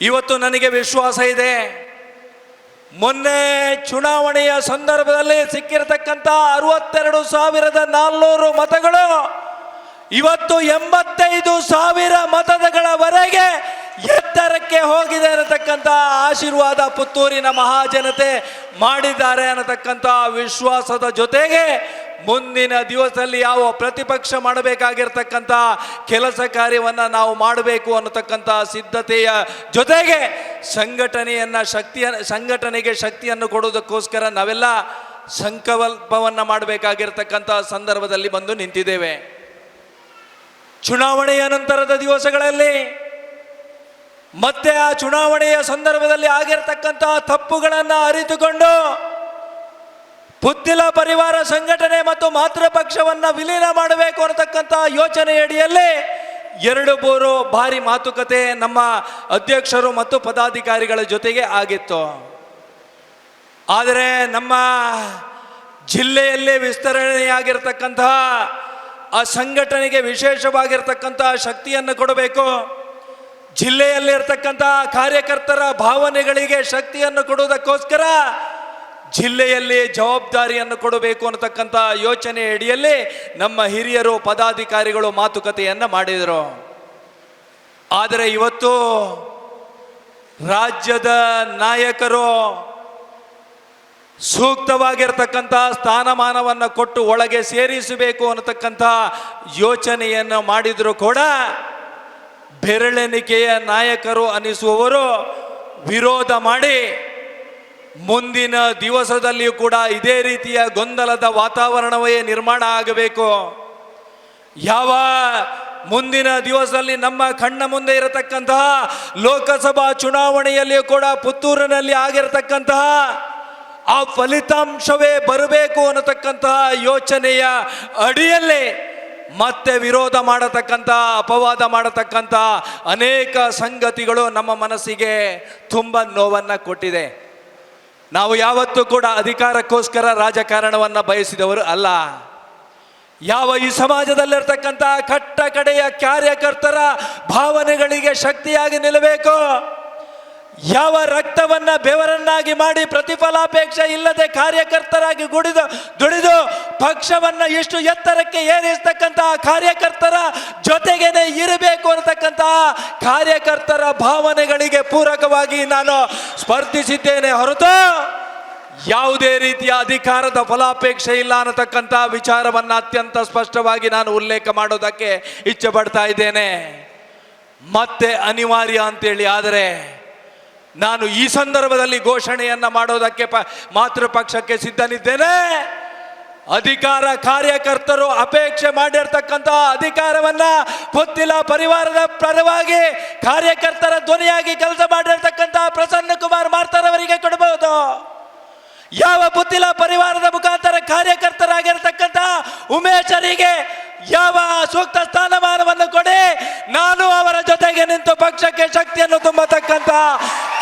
ಇವತ್ತು ನನಗೆ ವಿಶ್ವಾಸ ಇದೆ. ಮೊನ್ನೆ ಚುನಾವಣೆಯ ಸಂದರ್ಭದಲ್ಲಿ ಸಿಕ್ಕಿರತಕ್ಕಂಥ ಅರವತ್ತೆರಡು ಸಾವಿರದ ನಾಲ್ನೂರು ಮತಗಳು ಇವತ್ತು ಎಂಬತ್ತೈದು ಸಾವಿರ ಮತಗಳವರೆಗೆ ಎತ್ತರಕ್ಕೆ ಹೋಗಿದೆ ಅನ್ನತಕ್ಕಂಥ ಆಶೀರ್ವಾದ ಪುತ್ತೂರಿನ ಮಹಾಜನತೆ ಮಾಡಿದ್ದಾರೆ ಅನ್ನತಕ್ಕಂಥ ವಿಶ್ವಾಸದ ಜೊತೆಗೆ ಮುಂದಿನ ದಿವಸದಲ್ಲಿ ಯಾವ ಪ್ರತಿಪಕ್ಷ ಮಾಡಬೇಕಾಗಿರ್ತಕ್ಕಂಥ ಕೆಲಸ ಕಾರ್ಯವನ್ನು ನಾವು ಮಾಡಬೇಕು ಅನ್ನತಕ್ಕಂಥ ಸಿದ್ಧತೆಯ ಜೊತೆಗೆ ಸಂಘಟನೆಯನ್ನು ಶಕ್ತಿಯ, ಸಂಘಟನೆಗೆ ಶಕ್ತಿಯನ್ನು ಕೊಡುವುದಕ್ಕೋಸ್ಕರ ನಾವೆಲ್ಲ ಸಂಕಲ್ಪವನ್ನು ಮಾಡಬೇಕಾಗಿರ್ತಕ್ಕಂಥ ಸಂದರ್ಭದಲ್ಲಿ ಬಂದು ನಿಂತಿದ್ದೇವೆ. ಚುನಾವಣೆಯ ನಂತರದ ದಿವಸಗಳಲ್ಲಿ ಮತ್ತೆ ಆ ಚುನಾವಣೆಯ ಸಂದರ್ಭದಲ್ಲಿ ಆಗಿರತಕ್ಕಂಥ ತಪ್ಪುಗಳನ್ನು ಅರಿತುಕೊಂಡು ಪುತ್ತಿಲ ಪರಿವಾರ ಸಂಘಟನೆ ಮತ್ತು ಮಾತೃಪಕ್ಷವನ್ನು ವಿಲೀನ ಮಾಡಬೇಕು ಅನ್ನತಕ್ಕಂಥ ಯೋಚನೆಯಡಿಯಲ್ಲಿ ಎರಡು ಮೂರು ಭಾರಿ ಮಾತುಕತೆ ನಮ್ಮ ಅಧ್ಯಕ್ಷರು ಮತ್ತು ಪದಾಧಿಕಾರಿಗಳ ಜೊತೆಗೆ ಆಗಿತ್ತು. ಆದರೆ ನಮ್ಮ ಜಿಲ್ಲೆಯಲ್ಲಿ ವಿಸ್ತರಣೆಯಾಗಿರ್ತಕ್ಕಂತಹ ಆ ಸಂಘಟನೆಗೆ ವಿಶೇಷವಾಗಿರ್ತಕ್ಕಂತಹ ಶಕ್ತಿಯನ್ನು ಕೊಡಬೇಕು. ಜಿಲ್ಲೆಯಲ್ಲಿರ್ತಕ್ಕಂಥ ಕಾರ್ಯಕರ್ತರ ಭಾವನೆಗಳಿಗೆ ಶಕ್ತಿಯನ್ನು ಕೊಡುವುದಕ್ಕೋಸ್ಕರ ಜಿಲ್ಲೆಯಲ್ಲಿ ಜವಾಬ್ದಾರಿಯನ್ನು ಕೊಡಬೇಕು ಅನ್ನತಕ್ಕಂಥ ಯೋಚನೆ ಅಡಿಯಲ್ಲಿ ನಮ್ಮ ಹಿರಿಯರು ಪದಾಧಿಕಾರಿಗಳು ಮಾತುಕತೆಯನ್ನು ಮಾಡಿದರು. ಆದರೆ ಇವತ್ತು ರಾಜ್ಯದ ನಾಯಕರು ಸೂಕ್ತವಾಗಿರ್ತಕ್ಕಂಥ ಸ್ಥಾನಮಾನವನ್ನು ಕೊಟ್ಟು ಒಳಗೆ ಸೇರಿಸಬೇಕು ಅನ್ನತಕ್ಕಂಥ ಯೋಚನೆಯನ್ನು ಮಾಡಿದರೂ ಕೂಡ ಬೆರಳೆಣಿಕೆಯ ನಾಯಕರು ಅನಿಸುವವರು ವಿರೋಧ ಮಾಡಿ ಮುಂದಿನ ದಿವಸದಲ್ಲಿಯೂ ಕೂಡ ಇದೇ ರೀತಿಯ ಗೊಂದಲದ ವಾತಾವರಣವೇ ನಿರ್ಮಾಣ ಆಗಬೇಕು. ಯಾವ ಮುಂದಿನ ದಿವಸದಲ್ಲಿ ನಮ್ಮ ಕಣ್ಣ ಮುಂದೆ ಇರತಕ್ಕಂತಹ ಲೋಕಸಭಾ ಚುನಾವಣೆಯಲ್ಲಿಯೂ ಕೂಡ ಪುತ್ತೂರಿನಲ್ಲಿ ಆಗಿರತಕ್ಕಂತಹ ಆ ಫಲಿತಾಂಶವೇ ಬರಬೇಕು ಅನ್ನತಕ್ಕಂತಹ ಯೋಚನೆಯ ಅಡಿಯಲ್ಲೇ ಮತ್ತೆ ವಿರೋಧ ಮಾಡತಕ್ಕಂಥ ಅಪವಾದ ಮಾಡತಕ್ಕಂಥ ಅನೇಕ ಸಂಗತಿಗಳು ನಮ್ಮ ಮನಸ್ಸಿಗೆ ತುಂಬ ನೋವನ್ನು ಕೊಟ್ಟಿದೆ. ನಾವು ಯಾವತ್ತೂ ಕೂಡ ಅಧಿಕಾರಕ್ಕೋಸ್ಕರ ರಾಜಕಾರಣವನ್ನು ಬಯಸಿದವರು ಅಲ್ಲ. ಯಾವ ಈ ಸಮಾಜದಲ್ಲಿರ್ತಕ್ಕಂಥ ಕಟ್ಟ ಕಡೆಯ ಕಾರ್ಯಕರ್ತರ ಭಾವನೆಗಳಿಗೆ ಶಕ್ತಿಯಾಗಿ ನಿಲ್ಲಬೇಕು. ಯಾವ ರಕ್ತವನ್ನ ಬೆವರನ್ನಾಗಿ ಮಾಡಿ ಪ್ರತಿಫಲಾಪೇಕ್ಷೆ ಇಲ್ಲದೆ ಕಾರ್ಯಕರ್ತರಾಗಿ ಗುಡಿದು, ದುಡಿದು ಪಕ್ಷವನ್ನ ಎಷ್ಟು ಎತ್ತರಕ್ಕೆ ಏರಿಸ್ತಕ್ಕಂತಹ ಕಾರ್ಯಕರ್ತರ ಜೊತೆಗೇನೆ ಇರಬೇಕು ಅನ್ನತಕ್ಕಂಥ ಕಾರ್ಯಕರ್ತರ ಭಾವನೆಗಳಿಗೆ ಪೂರಕವಾಗಿ ನಾನು ಸ್ಪರ್ಧಿಸಿದ್ದೇನೆ ಹೊರತು ಯಾವುದೇ ರೀತಿಯ ಅಧಿಕಾರದ ಫಲಾಪೇಕ್ಷೆ ಇಲ್ಲ ಅನ್ನತಕ್ಕಂಥ ವಿಚಾರವನ್ನು ಅತ್ಯಂತ ಸ್ಪಷ್ಟವಾಗಿ ನಾನು ಉಲ್ಲೇಖ ಮಾಡೋದಕ್ಕೆ ಇಚ್ಛೆ ಪಡ್ತಾ ಇದ್ದೇನೆ. ಮತ್ತೆ ಅನಿವಾರ್ಯ ಅಂತೇಳಿ ಆದರೆ ನಾನು ಈ ಸಂದರ್ಭದಲ್ಲಿ ಘೋಷಣೆಯನ್ನು ಮಾಡೋದಕ್ಕೆ ಪ ಮಾತೃಪಕ್ಷಕ್ಕೆ ಸಿದ್ಧನಿದ್ದೇನೆ. ಅಧಿಕಾರ ಕಾರ್ಯಕರ್ತರು ಅಪೇಕ್ಷೆ ಮಾಡಿರ್ತಕ್ಕಂತಹ ಅಧಿಕಾರವನ್ನ ಪೊತ್ತಿಲ ಪರಿವಾರದ ಪರವಾಗಿ ಕಾರ್ಯಕರ್ತರ ಧ್ವನಿಯಾಗಿ ಕೆಲಸ ಮಾಡಿರ್ತಕ್ಕಂತಹ ಪ್ರಸನ್ನ ಕುಮಾರ್ ಮಾರ್ತರವರಿಗೆ ಕೊಡಬಹುದು. ಯಾವ ಪುತ್ತಿಲ ಪರಿವಾರದ ಮುಖಾಂತರ ಕಾರ್ಯಕರ್ತರಾಗಿರ್ತಕ್ಕಂತಹ ಉಮೇಶರಿಗೆ ಯಾವ ಸೂಕ್ತ ಸ್ಥಾನಮಾನವನ್ನು ಕೊಡಿ. ನಿಂತು ಪಕ್ಷಕ್ಕೆ ಶಕ್ತಿಯನ್ನು ತುಂಬತಕ್ಕಂಥ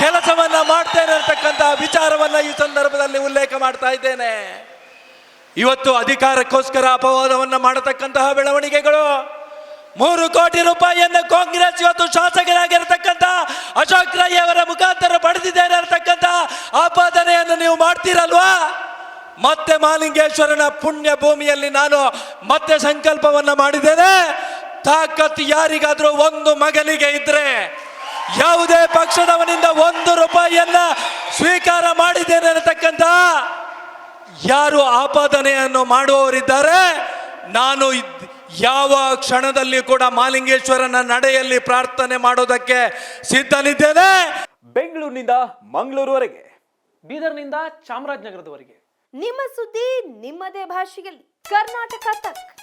ಕೆಲಸವನ್ನ ಮಾಡ್ತೇನೆ ಅಂತಕ್ಕಂಥ ವಿಚಾರವನ್ನ ಈ ಸಂದರ್ಭದಲ್ಲಿ ಉಲ್ಲೇಖ ಮಾಡ್ತಾ ಇದ್ದೇನೆ. ಇವತ್ತು ಅಧಿಕಾರಕ್ಕೋಸ್ಕರ ಅಪವಾದವನ್ನು ಮಾಡತಕ್ಕಂತಹ ಬೆಳವಣಿಗೆಗಳು ಮೂರು ಕೋಟಿ ರೂಪಾಯಿಯನ್ನು ಕಾಂಗ್ರೆಸ್ ಇವತ್ತು ಶಾಸಕರಾಗಿರ್ತಕ್ಕಂಥ ಅಶೋಕ್ ರೈ ಅವರ ಮುಖಾಂತರ ಪಡೆದಿದ್ದೇನೆ ಅಂತಕ್ಕಂಥ ಆಪಾದನೆಯನ್ನು ನೀವು ಮಾಡ್ತೀರಲ್ವಾ? ಮತ್ತೆ ಮಾಲಿಂಗೇಶ್ವರನ ಪುಣ್ಯ ಭೂಮಿಯಲ್ಲಿ ನಾನು ಮತ್ತೆ ಸಂಕಲ್ಪವನ್ನು ಮಾಡಿದ್ದೇನೆ. ತಾಕತ್ ಯಾರಿಗಾದ್ರೂ ಒಂದು ಮಗನಿಗೆ ಇದ್ರೆ ಯಾವುದೇ ಪಕ್ಷದವನಿಂದ ಒಂದು ರೂಪಾಯಿಯನ್ನ ಸ್ವೀಕಾರ ಮಾಡಿದ್ದೇನೆ ಅನ್ನತಕ್ಕಂಥ ಯಾರು ಆಪಾದನೆಯನ್ನು ಮಾಡುವವರಿದ್ದಾರೆ? ನಾನು ಯಾವ ಕ್ಷಣದಲ್ಲಿ ಕೂಡ ಮಾಲಿಂಗೇಶ್ವರನ ನಡೆಯಲ್ಲಿ ಪ್ರಾರ್ಥನೆ ಮಾಡೋದಕ್ಕೆ ಸಿದ್ಧನಿದ್ದೇನೆ? ಬೆಂಗಳೂರಿನಿಂದ ಮಂಗಳೂರುವರೆಗೆ. ಬೀದರ್ನಿಂದ ಚಾಮರಾಜನಗರದವರೆಗೆ. ನಿಮ್ಮ ಸುದ್ದಿ ನಿಮ್ಮದೇ ಭಾಷೆಯಲ್ಲಿ. ಕರ್ನಾಟಕ ತಕ್.